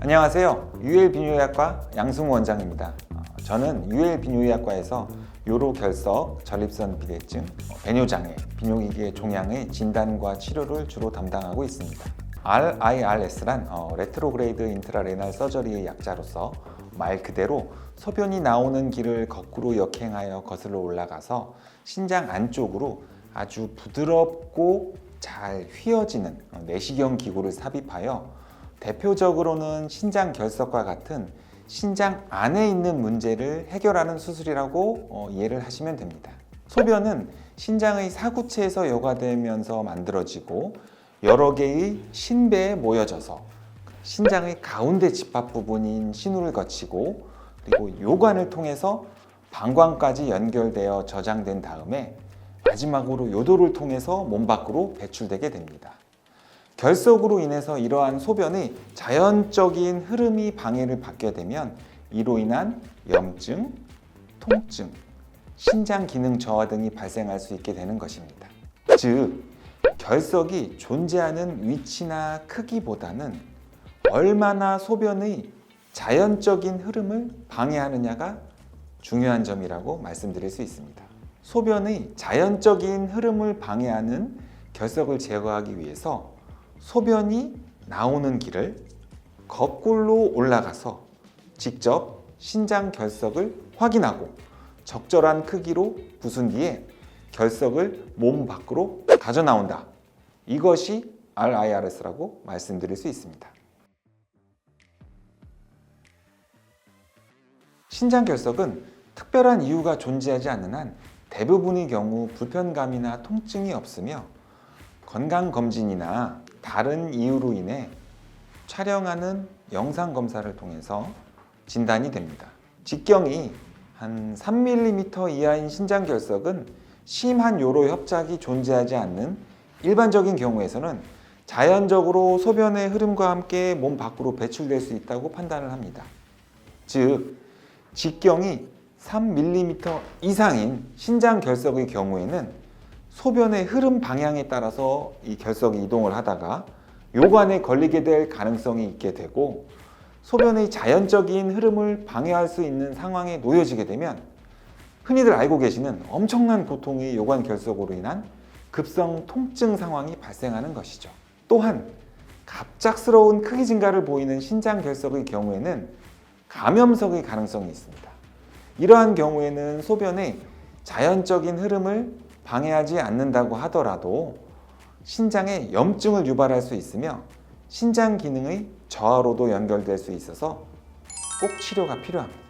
안녕하세요. UL 비뇨의학과 양승우 원장입니다. 어, 저는 UL 비뇨의학과에서 요로 결석, 전립선 비대증, 어, 배뇨장애, 비뇨기계 종양의 진단과 치료를 주로 담당하고 있습니다. RIRS란 어, 레트로그레이드 인트라레날 서저리의 약자로서 말 그대로 소변이 나오는 길을 거꾸로 역행하여 거슬러 올라가서 신장 안쪽으로 아주 부드럽고 잘 휘어지는 어, 내시경 기구를 삽입하여 대표적으로는 신장 결석과 같은 신장 안에 있는 문제를 해결하는 수술이라고 어, 이해를 하시면 됩니다. 소변은 신장의 사구체에서 여과되면서 만들어지고 여러 개의 신배에 모여져서 신장의 가운데 집합 부분인 신우를 거치고 그리고 요관을 통해서 방광까지 연결되어 저장된 다음에 마지막으로 요도를 통해서 몸 밖으로 배출되게 됩니다. 결석으로 인해서 이러한 소변의 자연적인 흐름이 방해를 받게 되면 이로 인한 염증, 통증, 신장 기능 저하 등이 발생할 수 있게 되는 것입니다. 즉, 결석이 존재하는 위치나 크기보다는 얼마나 소변의 자연적인 흐름을 방해하느냐가 중요한 점이라고 말씀드릴 수 있습니다. 소변의 자연적인 흐름을 방해하는 결석을 제거하기 위해서 소변이 나오는 길을 거꾸로 올라가서 직접 신장 결석을 확인하고 적절한 크기로 부순 뒤에 결석을 몸 밖으로 가져 나온다. 이것이 RIRS라고 말씀드릴 수 있습니다. 신장 결석은 특별한 이유가 존재하지 않는 한 대부분의 경우 불편감이나 통증이 없으며 건강 검진이나 다른 이유로 인해 촬영하는 영상 검사를 통해서 진단이 됩니다. 직경이 한 3mm 이하인 신장 결석은 심한 요로 협착이 존재하지 않는 일반적인 경우에서는 자연적으로 소변의 흐름과 함께 몸 밖으로 배출될 수 있다고 판단을 합니다. 즉, 직경이 3mm 이상인 신장 결석의 경우에는 소변의 흐름 방향에 따라서 이 결석이 이동을 하다가 요관에 걸리게 될 가능성이 있게 되고 소변의 자연적인 흐름을 방해할 수 있는 상황에 놓여지게 되면 흔히들 알고 계시는 엄청난 고통의 요관 결석으로 인한 급성 통증 상황이 발생하는 것이죠. 또한 갑작스러운 크기 증가를 보이는 신장 결석의 경우에는 감염석의 가능성이 있습니다. 이러한 경우에는 소변의 자연적인 흐름을 방해하지 않는다고 하더라도 신장에 염증을 유발할 수 있으며 신장 기능의 저하로도 연결될 수 있어서 꼭 치료가 필요합니다.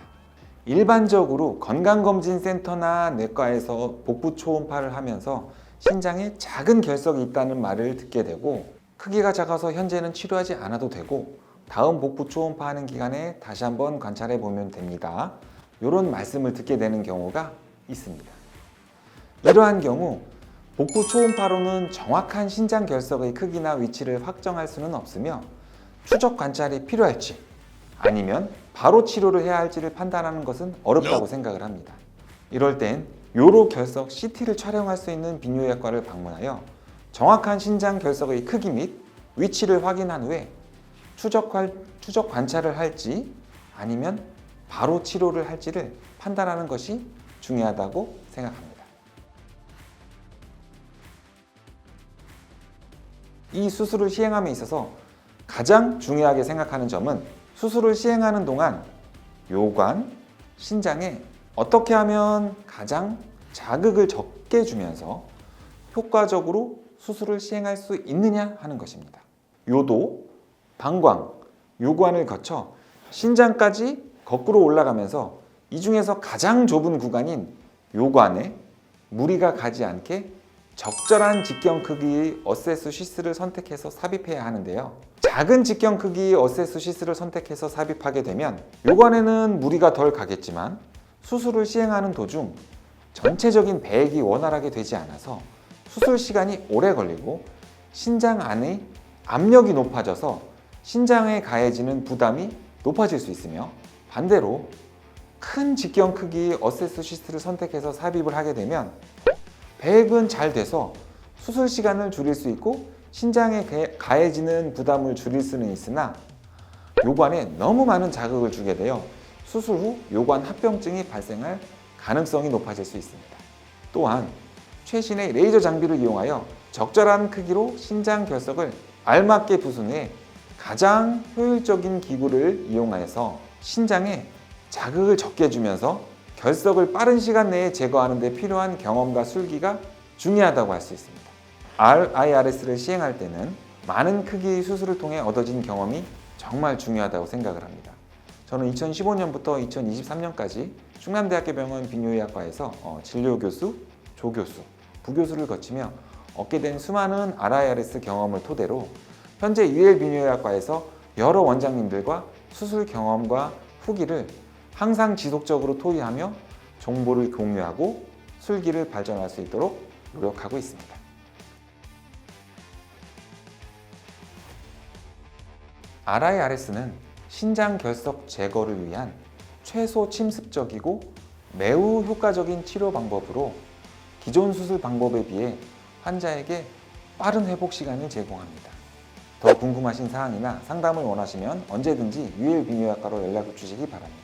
일반적으로 건강검진센터나 내과에서 복부 초음파를 하면서 신장에 작은 결석이 있다는 말을 듣게 되고 크기가 작아서 현재는 치료하지 않아도 되고 다음 복부 초음파 하는 기간에 다시 한번 관찰해 보면 됩니다. 이런 말씀을 듣게 되는 경우가 있습니다. 이러한 경우 복부 초음파로는 정확한 신장 결석의 크기나 위치를 확정할 수는 없으며 추적 관찰이 필요할지 아니면 바로 치료를 해야 할지를 판단하는 것은 어렵다고 생각을 합니다. 이럴 땐 요로 결석 CT를 촬영할 수 있는 비뇨의학과를 방문하여 정확한 신장 결석의 크기 및 위치를 확인한 후에 추적, 관- 추적 관찰을 할지 아니면 바로 치료를 할지를 판단하는 것이 중요하다고 생각합니다. 이 수술을 시행함에 있어서 가장 중요하게 생각하는 점은 수술을 시행하는 동안 요관, 신장에 어떻게 하면 가장 자극을 적게 주면서 효과적으로 수술을 시행할 수 있느냐 하는 것입니다. 요도, 방광, 요관을 거쳐 신장까지 거꾸로 올라가면서 이 중에서 가장 좁은 구간인 요관에 무리가 가지 않게 적절한 직경 크기의 어세스 시스를 선택해서 삽입해야 하는데요. 작은 직경 크기의 어세스 시스를 선택해서 삽입하게 되면 요관에는 무리가 덜 가겠지만 수술을 시행하는 도중 전체적인 배액이 원활하게 되지 않아서 수술 시간이 오래 걸리고 신장 안의 압력이 높아져서 신장에 가해지는 부담이 높아질 수 있으며 반대로 큰 직경 크기의 어세스 시스를 선택해서 삽입을 하게 되면 배액은 잘 돼서 수술 시간을 줄일 수 있고 신장에 가- 가해지는 부담을 줄일 수는 있으나 요관에 너무 많은 자극을 주게 되어 수술 후 요관 합병증이 발생할 가능성이 높아질 수 있습니다. 또한 최신의 레이저 장비를 이용하여 적절한 크기로 신장 결석을 알맞게 부순 후에 가장 효율적인 기구를 이용하여서 신장에 자극을 적게 주면서 결석을 빠른 시간 내에 제거하는 데 필요한 경험과 술기가 중요하다고 할 수 있습니다. RIRS를 시행할 때는 많은 크기의 수술을 통해 얻어진 경험이 정말 중요하다고 생각을 합니다. 저는 2015년부터 2023년까지 충남대학교 병원 비뇨의학과에서 어, 진료 교수, 조 교수, 부교수를 거치며 얻게 된 수많은 RIRS 경험을 토대로 현재 UL 비뇨의학과에서 여러 원장님들과 수술 경험과 후기를 항상 지속적으로 토의하며 정보를 공유하고 술기를 발전할 수 있도록 노력하고 있습니다. RIRS는 신장 결석 제거를 위한 최소 침습적이고 매우 효과적인 치료 방법으로 기존 수술 방법에 비해 환자에게 빠른 회복 시간을 제공합니다. 더 궁금하신 사항이나 상담을 원하시면 언제든지 유일 비뇨약과로 연락을 주시기 바랍니다.